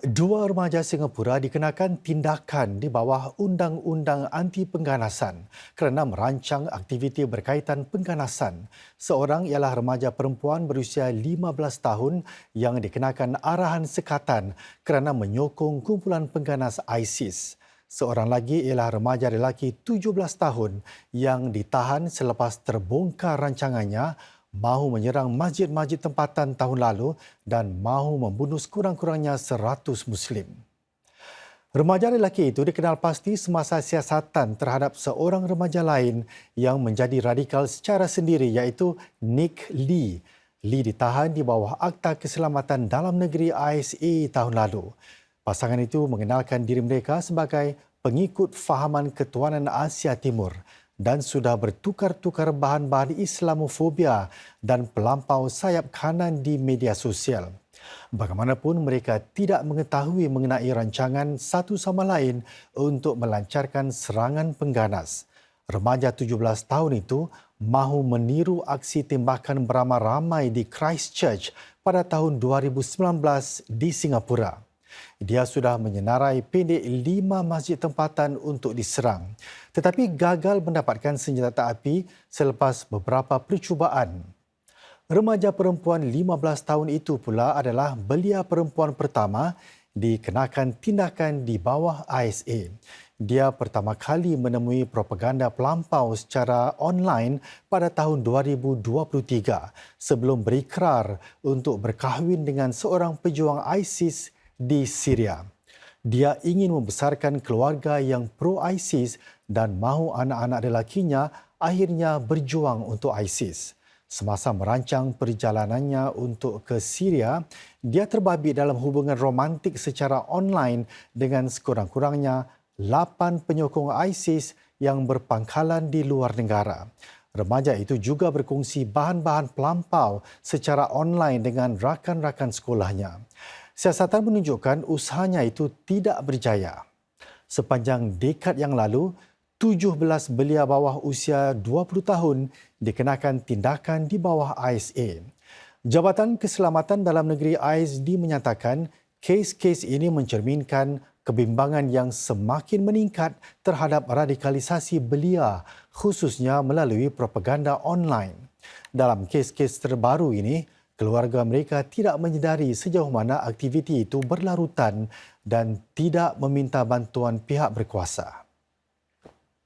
Dua remaja Singapura dikenakan tindakan di bawah Undang-Undang Anti Pengganasan kerana merancang aktiviti berkaitan pengganasan. Seorang ialah remaja perempuan berusia 15 tahun yang dikenakan arahan sekatan kerana menyokong kumpulan pengganas ISIS. Seorang lagi ialah remaja lelaki 17 tahun yang ditahan selepas terbongkar rancangannya mahu menyerang masjid-masjid tempatan tahun lalu dan mahu membunuh sekurang-kurangnya 100 Muslim. Remaja lelaki itu dikenal pasti semasa siasatan terhadap seorang remaja lain yang menjadi radikal secara sendiri iaitu Nick Lee. Lee ditahan di bawah Akta Keselamatan Dalam Negeri ISA tahun lalu. Pasangan itu mengenalkan diri mereka sebagai pengikut fahaman ketuanan Asia Timur dan sudah bertukar-tukar bahan-bahan Islamofobia dan pelampau sayap kanan di media sosial. Bagaimanapun mereka tidak mengetahui mengenai rancangan satu sama lain untuk melancarkan serangan pengganas. Remaja 17 tahun itu mahu meniru aksi tembakan beramai-ramai di Christchurch pada tahun 2019 di Singapura. Dia sudah menyenarai pendek lima masjid tempatan untuk diserang tetapi gagal mendapatkan senjata api selepas beberapa percubaan. Remaja perempuan 15 tahun itu pula adalah belia perempuan pertama dikenakan tindakan di bawah ISA. Dia pertama kali menemui propaganda pelampau secara online pada tahun 2023 sebelum berikrar untuk berkahwin dengan seorang pejuang ISIS di Syria. Dia ingin membesarkan keluarga yang pro-ISIS dan mahu anak-anak lelakinya akhirnya berjuang untuk ISIS. Semasa merancang perjalanannya untuk ke Syria, dia terbabit dalam hubungan romantik secara online dengan sekurang-kurangnya 8 penyokong ISIS yang berpangkalan di luar negara. Remaja itu juga berkongsi bahan-bahan pelampau secara online dengan rakan-rakan sekolahnya. Siasatan menunjukkan usahanya itu tidak berjaya. Sepanjang dekad yang lalu, 17 belia bawah usia 20 tahun dikenakan tindakan di bawah ISA. Jabatan Keselamatan Dalam Negeri ISD menyatakan kes-kes ini mencerminkan kebimbangan yang semakin meningkat terhadap radikalisasi belia khususnya melalui propaganda online. Dalam kes-kes terbaru ini, keluarga mereka tidak menyedari sejauh mana aktiviti itu berlarutan dan tidak meminta bantuan pihak berkuasa.